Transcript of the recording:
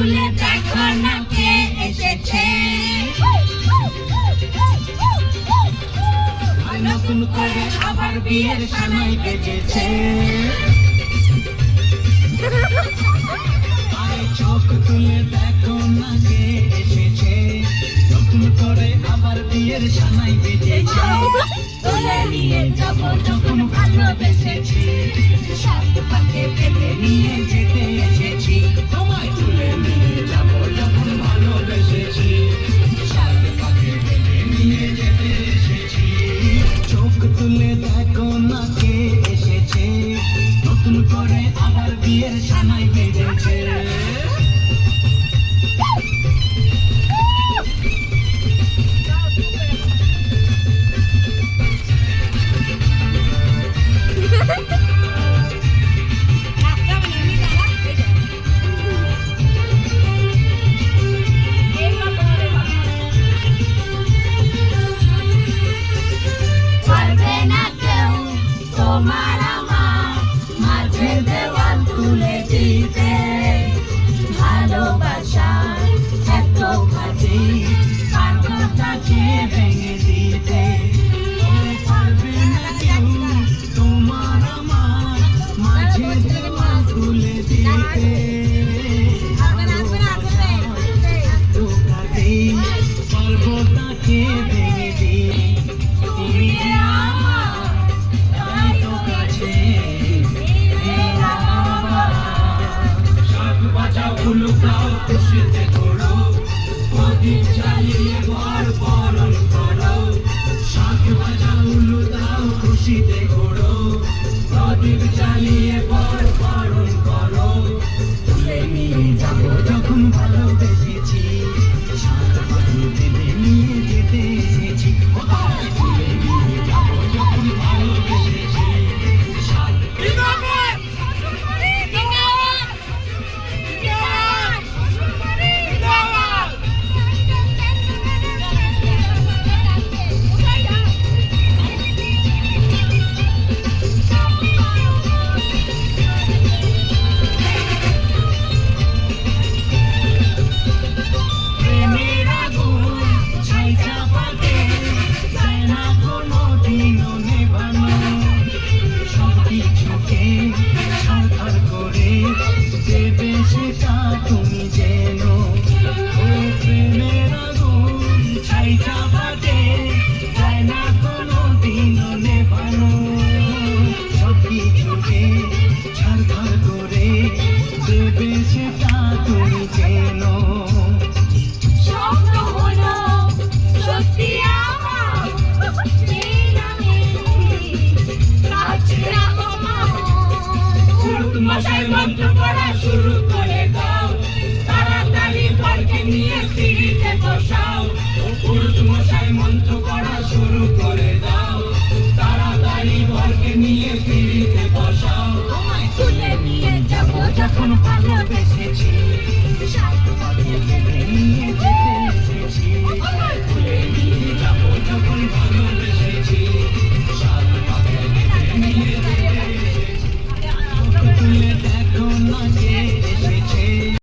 তুলে দেখো না কে এসেছে। নতুন করে আবার বিয়ের সময় বেজেছে। চোখ তুলে দেখো না কে এসেছে। নতুন করে আবার বিয়ের সময় বেজেছে। তুলে নিয়ে যাব যখন ভালোবেসেছি। সাত পাকে পেতে নিয়ে যেতে Tomara. শাক বাজাও লুদাও খুশিতে ঘোড়ো প্রদীপ চাই দেবে সেটা তুমি চেনো।